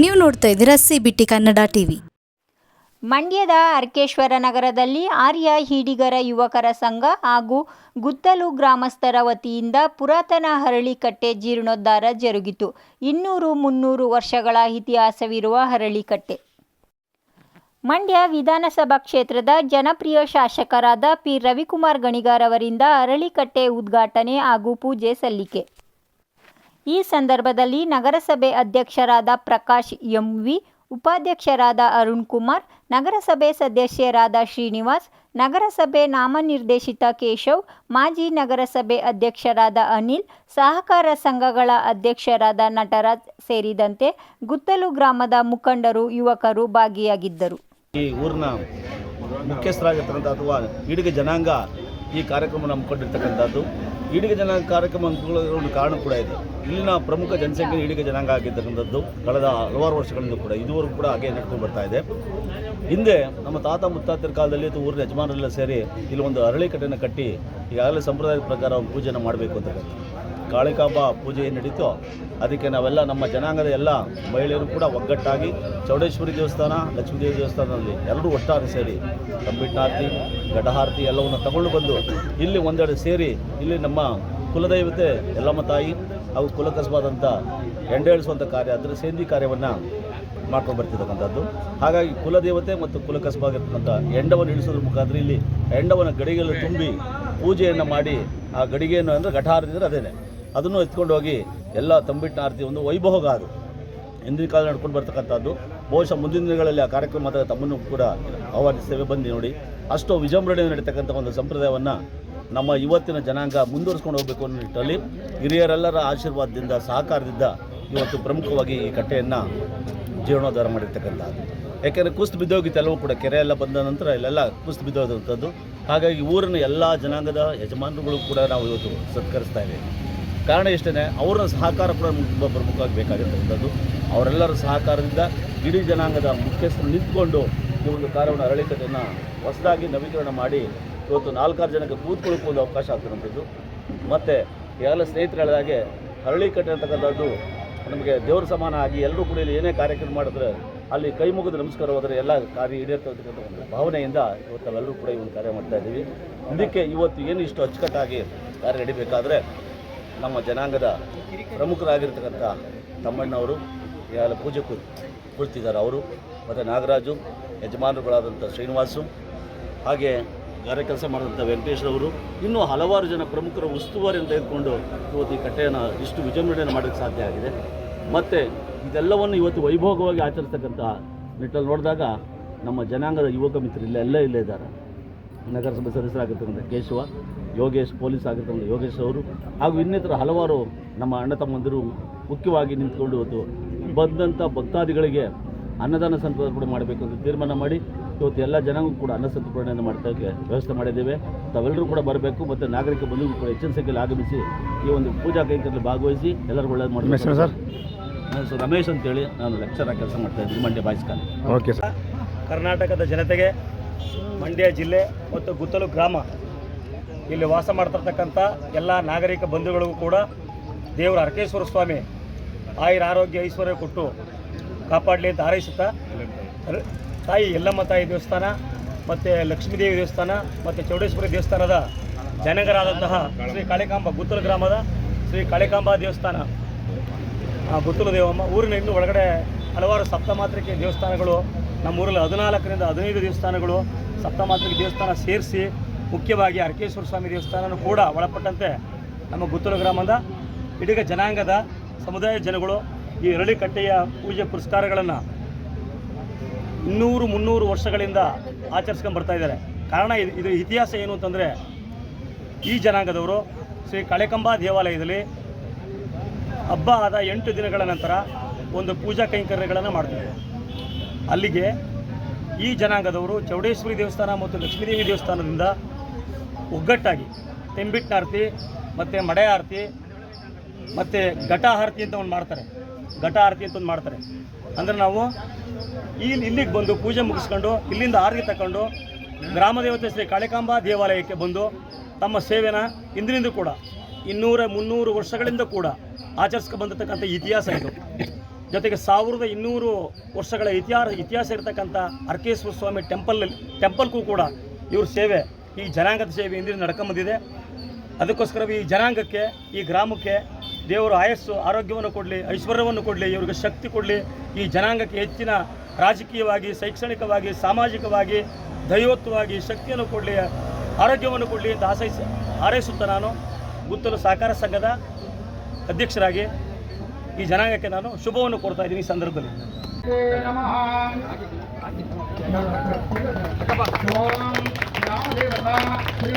ನೀವು ನೋಡ್ತಾ ಇದ್ದೀರಾ ಸಿ ಬಿಟಿ ಕನ್ನಡ ಟಿವಿ. ಮಂಡ್ಯದ ಅರ್ಕೇಶ್ವರ ನಗರದಲ್ಲಿ ಆರ್ಯ ಹೀಡಿಗರ ಯುವಕರ ಸಂಘ ಹಾಗೂ ಗುತ್ತಲು ಗ್ರಾಮಸ್ಥರ ವತಿಯಿಂದ ಪುರಾತನ ಹರಳಿಕಟ್ಟೆ ಜೀರ್ಣೋದ್ಧಾರ ಜರುಗಿತು. ಇನ್ನೂರು ಮುನ್ನೂರು ವರ್ಷಗಳ ಇತಿಹಾಸವಿರುವ ಹರಳಿಕಟ್ಟೆ ಮಂಡ್ಯ ವಿಧಾನಸಭಾ ಕ್ಷೇತ್ರದ ಜನಪ್ರಿಯ ಶಾಸಕರಾದ ಪಿ ರವಿಕುಮಾರ್ ಗಣಿಗಾರ್ ಅವರಿಂದ ಅರಳಿಕಟ್ಟೆ ಉದ್ಘಾಟನೆ ಹಾಗೂ ಪೂಜೆ ಸಲ್ಲಿಕೆ. ಈ ಸಂದರ್ಭದಲ್ಲಿ ನಗರಸಭೆ ಅಧ್ಯಕ್ಷರಾದ ಪ್ರಕಾಶ್ ಎಂವಿ, ಉಪಾಧ್ಯಕ್ಷರಾದ ಅರುಣ್ ಕುಮಾರ್, ನಗರಸಭೆ ಸದಸ್ಯರಾದ ಶ್ರೀನಿವಾಸ್, ನಗರಸಭೆ ನಾಮನಿರ್ದೇಶಿತ ಕೇಶವ್, ಮಾಜಿ ನಗರಸಭೆ ಅಧ್ಯಕ್ಷರಾದ ಅನಿಲ್, ಸಹಕಾರ ಸಂಘಗಳ ಅಧ್ಯಕ್ಷರಾದ ನಟರಾಜ್ ಸೇರಿದಂತೆ ಗುತ್ತಲು ಗ್ರಾಮದ ಮುಖಂಡರು, ಯುವಕರು ಭಾಗಿಯಾಗಿದ್ದರು. ಈ ಊರಿನ ಮುಖ್ಯಸ್ಥರಾಗಿರ್ತಕ್ಕಂಥ ಅಥವಾ ಈಡಿಗೆ ಜನಾಂಗ ಈ ಕಾರ್ಯಕ್ರಮ ಹಮ್ಮಿಕೊಂಡಿರ್ತಕ್ಕಂಥದ್ದು. ಈಡಿಗೆ ಜನಾಂಗ ಕಾರ್ಯಕ್ರಮ ಒಂದು ಕಾರಣ ಕೂಡ ಇದೆ. ಇಲ್ಲಿನ ಪ್ರಮುಖ ಜನಸಂಖ್ಯೆ ಈಡಿಗ ಜನಾಂಗ ಆಗಿರ್ತಕ್ಕಂಥದ್ದು ಕಳೆದ ಹಲವಾರು ವರ್ಷಗಳಿಂದ ಕೂಡ, ಇದುವರೆಗೂ ಕೂಡ ಹಾಗೆ ನಡ್ಕೊಂಡು ಬರ್ತಾ ಇದೆ. ಹಿಂದೆ ನಮ್ಮ ತಾತ ಮುತ್ತಾತರ ಕಾಲದಲ್ಲಿ ಅಥವಾ ಊರಿನ ಯಜಮಾನರೆಲ್ಲ ಸೇರಿ ಇಲ್ಲಿ ಒಂದು ಅರಳಿಕಟ್ಟೆಯನ್ನು ಕಟ್ಟಿ ಈಗಾಗಲೇ ಸಂಪ್ರದಾಯದ ಪ್ರಕಾರ ಪೂಜೆಯನ್ನು ಮಾಡಬೇಕು ಅಂತಕ್ಕಂಥ ಕಾಳಿಕಾಂಬ ಪೂಜೆ ನಡೀತೋ, ಅದಕ್ಕೆ ನಾವೆಲ್ಲ ನಮ್ಮ ಜನಾಂಗದ ಎಲ್ಲ ಮಹಿಳೆಯರು ಕೂಡ ಒಗ್ಗಟ್ಟಾಗಿ ಚೌಡೇಶ್ವರಿ ದೇವಸ್ಥಾನ, ಲಕ್ಷ್ಮೀದೇವಿ ದೇವಸ್ಥಾನದಲ್ಲಿ ಎರಡೂ ಒಟ್ಟಾರೆ ಸೇರಿ ಕಂಬಿಟ್ಟಾರತಿ ಘಟಹಾರತಿ ಎಲ್ಲವನ್ನು ತಗೊಂಡು ಬಂದು ಇಲ್ಲಿ ಒಂದೆಡೆ ಸೇರಿ ಇಲ್ಲಿ ನಮ್ಮ ಕುಲದೈವತೆ ಎಲ್ಲಮ್ಮ ತಾಯಿ ಹಾಗೂ ಕುಲಕಸಬಾದಂಥ ಎಂಡೇಳಿಸುವಂಥ ಕಾರ್ಯ ಅದರ ಸೇಂದಿ ಕಾರ್ಯವನ್ನು ಮಾಡ್ಕೊಂಡು ಬರ್ತಿರ್ತಕ್ಕಂಥದ್ದು ಹಾಗಾಗಿ ಕುಲದೇವತೆ ಮತ್ತು ಕುಲಕಸಬಾಗಿರ್ತಕ್ಕಂಥ ಎಂಡವನ್ನು ಇಳಿಸೋದ್ರ ಮುಖಾಂತರ ಇಲ್ಲಿ ಎಂಡವನ್ನು ಗಡಿಗೆಲ್ಲ ತುಂಬಿ ಪೂಜೆಯನ್ನು ಮಾಡಿ ಆ ಗಡಿಗೆಯನ್ನು ಅಂದರೆ ಘಟಾರದಿಂದ ಅದೇನೆ. ಅದನ್ನು ಎತ್ಕೊಂಡು ಹೋಗಿ ಎಲ್ಲ ತಂಬಿಟ್ಟಿನ ಆರತಿ ಒಂದು ವೈಭೋಗ ಅದು ಹಿಂದಿನ ಕಾಲ ನಡ್ಕೊಂಡು ಬರ್ತಕ್ಕಂಥದ್ದು. ಬಹುಶಃ ಮುಂದಿನ ದಿನಗಳಲ್ಲಿ ಆ ಕಾರ್ಯಕ್ರಮ ಮಾತ್ರ ತಮ್ಮನ್ನು ಕೂಡ ಆಹ್ವಾನಿಸ್ತೇವೆ. ಬಂದು ನೋಡಿ. ಅಷ್ಟು ವಿಜೃಂಭಣೆ ನಡೀತಕ್ಕಂಥ ಒಂದು ಸಂಪ್ರದಾಯವನ್ನು ನಮ್ಮ ಇವತ್ತಿನ ಜನಾಂಗ ಮುಂದುವರಿಸ್ಕೊಂಡು ಹೋಗಬೇಕು ಅನ್ನೋ ನಿಟ್ಟಲ್ಲಿ ಹಿರಿಯರೆಲ್ಲರ ಆಶೀರ್ವಾದದಿಂದ, ಸಹಕಾರದಿಂದ ಇವತ್ತು ಪ್ರಮುಖವಾಗಿ ಈ ಕಟ್ಟೆಯನ್ನು ಜೀರ್ಣೋದ್ಧಾರ ಮಾಡಿರ್ತಕ್ಕಂಥದ್ದು. ಯಾಕೆಂದರೆ ಕುಸ್ತು ಬಿದ್ದೋಗಿತ್ತು ಎಲ್ಲವೂ ಕೂಡ ಕೆರೆ ಎಲ್ಲ ಬಂದ ನಂತರ ಇಲ್ಲೆಲ್ಲ ಕುಸ್ತು ಬಿದ್ದೋದಂಥದ್ದು. ಹಾಗಾಗಿ ಊರಿನ ಎಲ್ಲ ಜನಾಂಗದ ಯಜಮಾನರುಗಳು ಕೂಡ ನಾವು ಇವತ್ತು ಸತ್ಕರಿಸ್ತಾ ಇದ್ದೇವೆ. ಕಾರಣ ಇಷ್ಟೇ ಅವರ ಸಹಕಾರ ಕೂಡ ತುಂಬ ಪ್ರಮುಖವಾಗಿ ಬೇಕಾಗಿರ್ತಕ್ಕಂಥದ್ದು. ಅವರೆಲ್ಲರ ಸಹಕಾರದಿಂದ ಇಡೀ ಜನಾಂಗದ ಮುಖ್ಯಸ್ಥರು ನಿಂತ್ಕೊಂಡು ಈ ಒಂದು ಕಾರ್ಯವನ್ನು ಅರಳಿಕತೆಯನ್ನು ಹೊಸದಾಗಿ ನವೀಕರಣ ಮಾಡಿ ಇವತ್ತು ನಾಲ್ಕಾರು ಜನಕ್ಕೆ ಕೂತ್ಕೊಳ್ಳೋಕ್ಕೂ ಒಂದು ಅವಕಾಶ ಆಗ್ತಿರುವಂಥದ್ದು ಮತ್ತು ಎಲ್ಲ ಸ್ನೇಹಿತರು ಹೇಳಿದಾಗೆ ಹರಳಿಕಟ್ಟೆ ಅಂತಕ್ಕಂಥದ್ದು ನಮಗೆ ದೇವರ ಸಮಾನ ಆಗಿ ಎಲ್ಲರೂ ಕೂಡ ಇಲ್ಲಿ ಏನೇ ಕಾರ್ಯಕ್ರಮ ಮಾಡಿದ್ರೆ ಅಲ್ಲಿ ಕೈ ಮುಗಿದು ನಮಸ್ಕಾರ ಹೋದರೆ ಎಲ್ಲ ಕಾರ್ಯ ಈಡೇರ್ತಕ್ಕಂಥ ಒಂದು ಭಾವನೆಯಿಂದ ಇವತ್ತು ನಾವೆಲ್ಲರೂ ಕೂಡ ಈ ಒಂದು ಕಾರ್ಯ ಮಾಡ್ತಾ ಇದ್ದೀವಿ. ಇದಕ್ಕೆ ಇವತ್ತು ಏನು ಇಷ್ಟು ಅಚ್ಚುಕಟ್ಟಾಗಿ ಕಾರ್ಯ ನಡಿಬೇಕಾದ್ರೆ ನಮ್ಮ ಜನಾಂಗದ ಪ್ರಮುಖರಾಗಿರ್ತಕ್ಕಂಥ ತಮ್ಮಣ್ಣವರು ಯಾರ ಪೂಜೆ ಕುಳಿತಿದ್ದಾರೆ ಅವರು ಮತ್ತು ನಾಗರಾಜು, ಯಜಮಾನರುಗಳಾದಂಥ ಶ್ರೀನಿವಾಸು, ಹಾಗೆ ಗಾರೆ ಕೆಲಸ ಮಾಡಿದಂಥ ವೆಂಕಟೇಶ್ವರವರು ಇನ್ನೂ ಹಲವಾರು ಜನ ಪ್ರಮುಖರ ಉಸ್ತುವಾರಿಯನ್ನು ತೆಗೆದುಕೊಂಡು ಇವತ್ತು ಈ ಕಟ್ಟೆಯನ್ನು ಇಷ್ಟು ವಿಜೃಂಭಣೆಯನ್ನು ಮಾಡೋಕ್ಕೆ ಸಾಧ್ಯ ಆಗಿದೆ. ಮತ್ತು ಇದೆಲ್ಲವನ್ನು ಇವತ್ತು ವೈಭೋಗವಾಗಿ ಆಚರಿಸ್ತಕ್ಕಂಥ ನಿಟ್ಟಲ್ಲಿ ನೋಡಿದಾಗ ನಮ್ಮ ಜನಾಂಗದ ಯುವಕ ಮಿತ್ರರು ಇಲ್ಲೆಲ್ಲ ಇಲ್ಲೇ ಇದ್ದಾರೆ. ನಗರಸಭೆ ಸದಸ್ಯರಾಗಿರ್ತಕ್ಕಂಥ ಕೇಶವ ಯೋಗೇಶ್ ಪೊಲೀಸ್ ಆಗಿರ್ತಕ್ಕಂಥ ಯೋಗೇಶ್ ಅವರು ಹಾಗೂ ಇನ್ನಿತರ ಹಲವಾರು ನಮ್ಮ ಅಣ್ಣ ತಮ್ಮಂದಿರು ಮುಖ್ಯವಾಗಿ ನಿಂತ್ಕೊಂಡು ಇವತ್ತು ಬಂದಂಥ ಭಕ್ತಾದಿಗಳಿಗೆ ಅನ್ನದಾನ ಸಂತರ್ಪಣೆ ಮಾಡಬೇಕು ಅಂತ ತೀರ್ಮಾನ ಮಾಡಿ ಇವತ್ತು ಎಲ್ಲ ಜನಗೂ ಕೂಡ ಅನ್ನ ಸಂತರ್ಪಣೆಯನ್ನು ಮಾಡ್ತಾ ವ್ಯವಸ್ಥೆ ಮಾಡಿದ್ದೇವೆ. ತಾವೆಲ್ಲರೂ ಕೂಡ ಬರಬೇಕು ಮತ್ತು ನಾಗರಿಕ ಬಂಧುಗಳು ಕೂಡ ಹೆಚ್ಚಿನ ಸಂಖ್ಯೆಯಲ್ಲಿ ಆಗಮಿಸಿ ಈ ಒಂದು ಪೂಜಾ ಕೈಂಕರ್ಯಲ್ಲಿ ಭಾಗವಹಿಸಿ ಎಲ್ಲರೂ ಒಳ್ಳೇದು ಮಾಡಬೇಕು. ಸರ್? ರಮೇಶ್ ಅಂತೇಳಿ. ನಾನು ಲೆಕ್ಚರಾಗಿ ಕೆಲಸ ಮಾಡ್ತಾ ಇದ್ದೀನಿ. Mandya boys college okay sir. ಕರ್ನಾಟಕದ ಜನತೆಗೆ ಮಂಡ್ಯ ಜಿಲ್ಲೆ ಮತ್ತು ಗುತ್ತಲು ಗ್ರಾಮ ಇಲ್ಲಿ ವಾಸ ಮಾಡ್ತಿರ್ತಕ್ಕಂಥ ಎಲ್ಲ ನಾಗರಿಕ ಬಂಧುಗಳಿಗೂ ಕೂಡ ದೇವರ ಅರಕೇಶ್ವರ ಸ್ವಾಮಿ ಆಯುರ ಆರೋಗ್ಯ ಐಶ್ವರ್ಯ ಕೊಟ್ಟು ಕಾಪಾಡಲಿ ಅಂತ ಹಾರೈಸುತ್ತಾ ತಾಯಿ ಯಲ್ಲಮ್ಮ ತಾಯಿ ದೇವಸ್ಥಾನ ಮತ್ತು ಲಕ್ಷ್ಮೀದೇವಿ ದೇವಸ್ಥಾನ ಮತ್ತು ಚೌಡೇಶ್ವರಿ ದೇವಸ್ಥಾನದ ಜನಗರಾದಂತಹ ಶ್ರೀ ಕಾಳಿಕಾಂಬ ಗುತ್ತಲು ಗ್ರಾಮದ ಶ್ರೀ ಕಾಳಿಕಾಂಬ ದೇವಸ್ಥಾನ. ಗುತ್ತಲು ದೇವಮ್ಮ, ಊರಿನ ಇನ್ನೂ ಒಳಗಡೆ ಹಲವಾರು ಸಪ್ತಮಾತ್ರಿಕೆ ದೇವಸ್ಥಾನಗಳು ನಮ್ಮ ಊರಲ್ಲಿ ಹದಿನಾಲ್ಕರಿಂದ ಹದಿನೈದು ದೇವಸ್ಥಾನಗಳು ಸಪ್ತಮಾತ್ರಿಕೆ ದೇವಸ್ಥಾನ ಸೇರಿಸಿ, ಮುಖ್ಯವಾಗಿ ಅರ್ಕೇಶ್ವರ ಸ್ವಾಮಿ ದೇವಸ್ಥಾನನೂ ಕೂಡ ಒಳಪಟ್ಟಂತೆ ನಮ್ಮ ಗುತ್ತಲು ಗ್ರಾಮದ ಇಡೀ ಜನಾಂಗದ ಸಮುದಾಯ ಜನಗಳು ಈ ಎರಳಿಕಟ್ಟೆಯ ಪೂಜೆ ಪುರಸ್ಕಾರಗಳನ್ನು ಇನ್ನೂರು ಮುನ್ನೂರು ವರ್ಷಗಳಿಂದ ಆಚರಿಸ್ಕೊಂಡು ಬರ್ತಾ ಇದ್ದಾರೆ. ಕಾರಣ ಇದು ಇದರ ಇತಿಹಾಸ ಏನು ಅಂತಂದರೆ, ಈ ಜನಾಂಗದವರು ಶ್ರೀ ಕಳೆಕಂಬ ದೇವಾಲಯದಲ್ಲಿ ಹಬ್ಬ ಆದ ಎಂಟು ದಿನಗಳ ನಂತರ ಒಂದು ಪೂಜಾ ಕೈಂಕರ್ಯಗಳನ್ನು ಮಾಡ್ತಿದ್ದೆ ಅಲ್ಲಿಗೆ ಈ ಜನಾಂಗದವರು ಚೌಡೇಶ್ವರಿ ದೇವಸ್ಥಾನ ಮತ್ತು ಲಕ್ಷ್ಮೀದೇವಿ ದೇವಸ್ಥಾನದಿಂದ ಒಗ್ಗಟ್ಟಾಗಿ ತೆಂಬಿಟ್ಟಿನ ಆರತಿ, ಮತ್ತು ಮಡೆ ಆರತಿ, ಮತ್ತು ಘಟ ಆರತಿ ಅಂತ ಒಂದು ಮಾಡ್ತಾರೆ. ಘಟ ಆರತಿ ಅಂತ ಒಂದು ಮಾಡ್ತಾರೆ. ಅಂದರೆ ನಾವು ಇಲ್ಲಿ ಇಲ್ಲಿಗೆ ಬಂದು ಪೂಜೆ ಮುಗಿಸ್ಕೊಂಡು ಇಲ್ಲಿಂದ ಆರತಿ ತಗೊಂಡು ಗ್ರಾಮದೇವತೆ ಶ್ರೀ ಕಾಳಿಕಾಂಬಾ ದೇವಾಲಯಕ್ಕೆ ಬಂದು ತಮ್ಮ ಸೇವೆನ ಇಂದಿನಿಂದ ಕೂಡ ಇನ್ನೂರ ಮುನ್ನೂರು ವರ್ಷಗಳಿಂದ ಕೂಡ ಆಚರಿಸ್ಕೊಂಡು ಬಂದಿರತಕ್ಕಂಥ ಇತಿಹಾಸ ಇದು. ಜೊತೆಗೆ ಸಾವಿರದ ಇನ್ನೂರು ವರ್ಷಗಳ ಇತಿಹಾಸ ಇತಿಹಾಸ ಇರತಕ್ಕಂಥ ಅರ್ಕೇಶ್ವರ ಸ್ವಾಮಿ ಟೆಂಪಲ್ ಟೆಂಪಲ್ಗೂ ಕೂಡ ಇವ್ರ ಸೇವೆ ಈ ಜನಾಂಗದ ಸೇವೆ ಇಂದಿನ ನಡ್ಕೊಂಬಂದಿದೆ ಅದಕ್ಕೋಸ್ಕರ ಈ ಜನಾಂಗಕ್ಕೆ, ಈ ಗ್ರಾಮಕ್ಕೆ ದೇವರು ಆಯಸ್ಸು, ಆರೋಗ್ಯವನ್ನು ಕೊಡಲಿ, ಐಶ್ವರ್ಯವನ್ನು ಕೊಡಲಿ, ಇವ್ರಿಗೆ ಶಕ್ತಿ ಕೊಡಲಿ. ಈ ಜನಾಂಗಕ್ಕೆ ಹೆಚ್ಚಿನ ರಾಜಕೀಯವಾಗಿ, ಶೈಕ್ಷಣಿಕವಾಗಿ, ಸಾಮಾಜಿಕವಾಗಿ, ದೈವತ್ವವಾಗಿ ಶಕ್ತಿಯನ್ನು ಕೊಡಲಿ, ಆರೋಗ್ಯವನ್ನು ಕೊಡಲಿ ಅಂತ ಆಶಯಿಸ ಹಾರೈಸುತ್ತಾ ನಾನು. ಗುತ್ತಲು ಸಹಕಾರ ಸಂಘದ ಅಧ್ಯಕ್ಷರಾಗಿ ಈ ಜನಾಂಗಕ್ಕೆ ನಾನು ಶುಭವನ್ನು ಕೊಡ್ತಾ ಇದ್ದೀನಿ ಈ ಸಂದರ್ಭದಲ್ಲಿ. ಶ್ರೀ